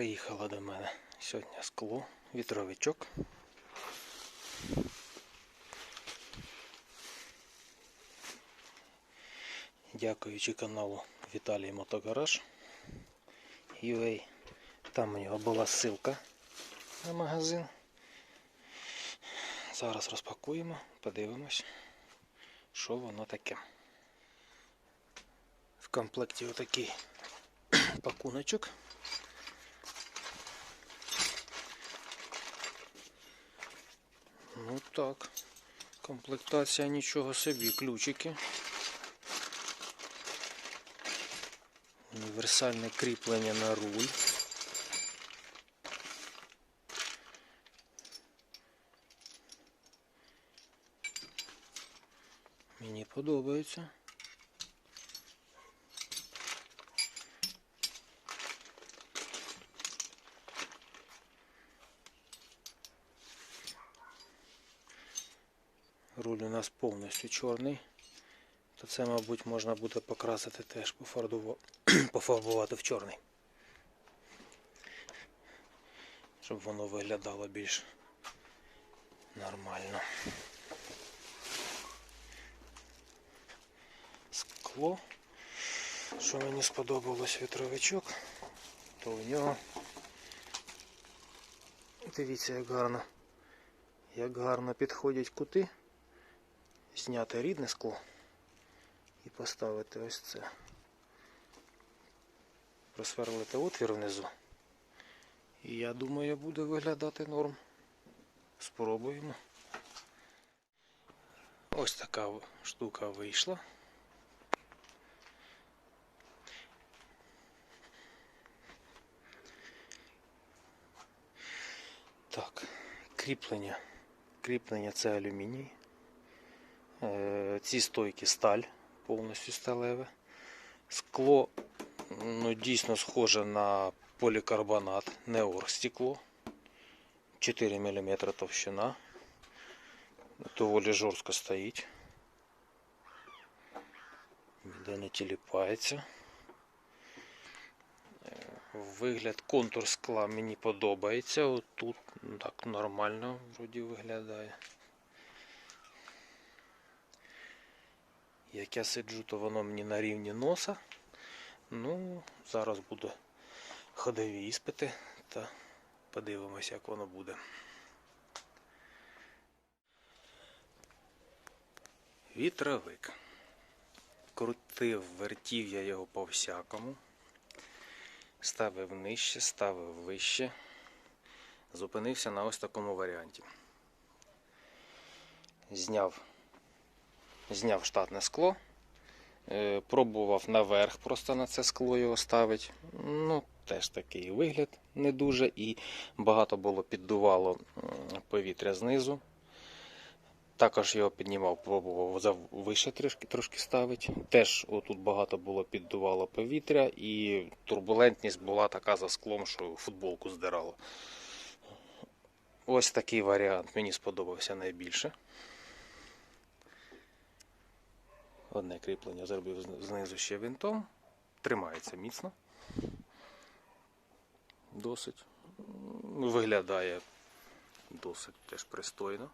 Приїхало до мене сьогодні скло, вітровичок. Дякуючи каналу Віталій Мотогараж UA. Там у нього була ссылка на магазин. Зараз розпакуємо, подивимось, що воно таке. В комплекті отакий пакуночок. Ну так, комплектація нічого собі, ключики. Універсальне кріплення на руль. Мені подобається. Руль у нас повністю чорний. То це, мабуть, можна буде покрасити теж пофарбувати в чорний. Щоб воно виглядало більш нормально. Скло. Що мені сподобалось вітровичок, то у нього дивіться, як гарно, як гарно підходять кути. Зняти рідне скло і поставити ось це. Просверлити отвір внизу. І я думаю, буде виглядати норм. Спробуємо. Ось така штука вийшла. Так, кріплення. Кріплення це алюміній. Е, Ці стойки сталь, повністю сталеве. Скло ну, дійсно схоже на полікарбонат, не оргстекло. 4 мм товщина. Доволі жорстко стоїть. Ніде не тіліпається. Е, Вигляд контур скла мені подобається. Отут так нормально вроді виглядає. Як я сиджу, то воно мені на рівні носа. Ну, зараз буду ходові іспити та подивимося, як воно буде. Вітровик. Крутив, вертів я його по всякому. Ставив нижче, ставив вище. Зупинився на ось такому варіанті. Зняв зняв штатне скло, е, пробував наверх просто на це скло його ставити. Ну, теж такий вигляд не дуже, і багато було піддувало повітря знизу. Також його піднімав, пробував за вище трошки, трошки ставити. Теж отут багато було піддувало повітря, і турбулентність була така за склом, що футболку здирало. Ось такий варіант мені сподобався найбільше. Одне кріплення зробив знизу ще винтом. Тримається міцно. Досить. Виглядає досить теж пристойно.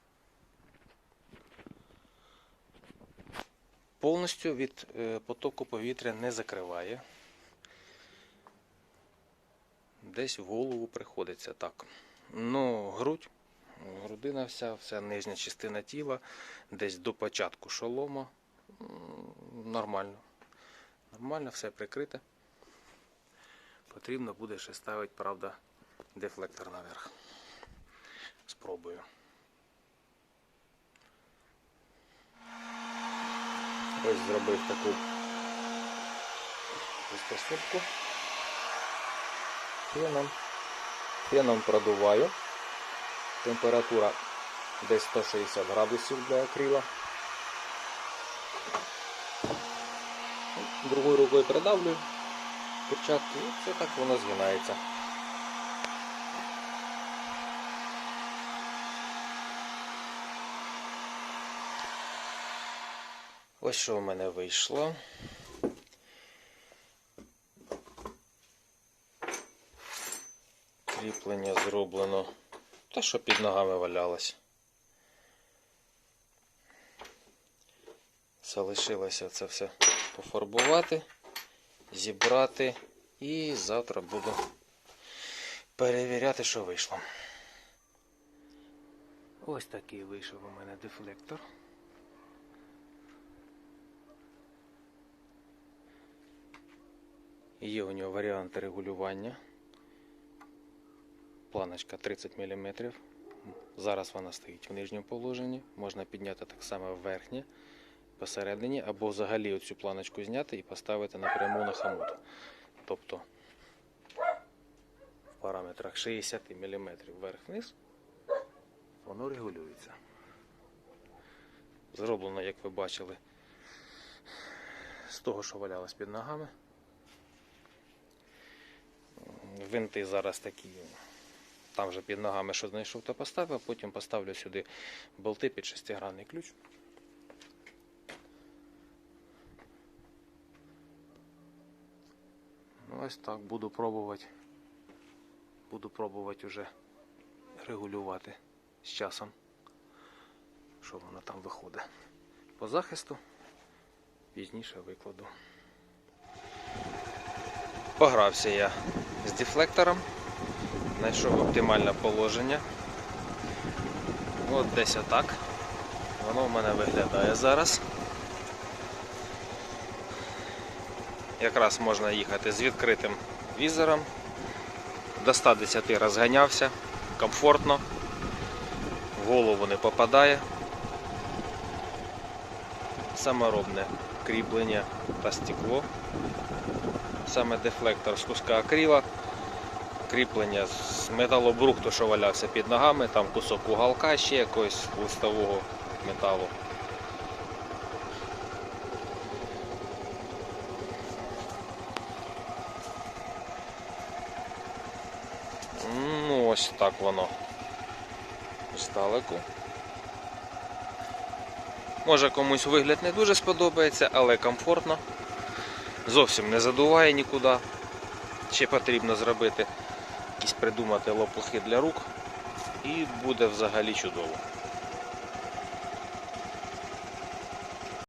Повністю від е, потоку повітря не закриває. Десь в голову приходиться так. Ну, грудь, грудина вся, вся нижня частина тіла, десь до початку шолома. Нормально. Нормально, все прикрите. Потрібно буде ще ставити, правда, дефлектор наверх. Спробую. Ось зробив таку розпосипку. Феном. Феном продуваю. Температура десь 160 градусів для акрила. Другою рукою придавлюю перчатки і це так воно згинається. Ось що в мене вийшло. Кріплення зроблено. Та що під ногами валялось. Залишилося це все пофарбувати, зібрати і завтра буду перевіряти, що вийшло. Ось такий вийшов у мене дефлектор. Є у нього варіанти регулювання. Планочка 30 мм. Зараз вона стоїть в нижньому положенні. Можна підняти так само в верхнє посередині, або взагалі оцю планочку зняти і поставити напряму на хомут. Тобто в параметрах 60 мм вверх-вниз воно регулюється. Зроблено, як ви бачили, з того, що валялось під ногами. Винти зараз такі. Там вже під ногами що знайшов, то поставив, а потім поставлю сюди болти під шестигранний ключ. Ось так буду пробувати. Буду пробувати вже регулювати з часом, що воно там виходить. По захисту пізніше викладу. Погрався я з дефлектором, знайшов оптимальне положення. От десь отак. Воно в мене виглядає зараз. Якраз можна їхати з відкритим візором. До 110 розганявся, комфортно, в голову не попадає. Саморобне кріплення та стекло. Саме дефлектор з куска акрила, кріплення з металобрухту, що валявся під ногами, там кусок уголка ще якогось листового металу. Ну, ось так воно здалеку. Може комусь вигляд не дуже сподобається, але комфортно. Зовсім не задуває нікуди. Ще потрібно зробити якісь придумати лопухи для рук. І буде взагалі чудово.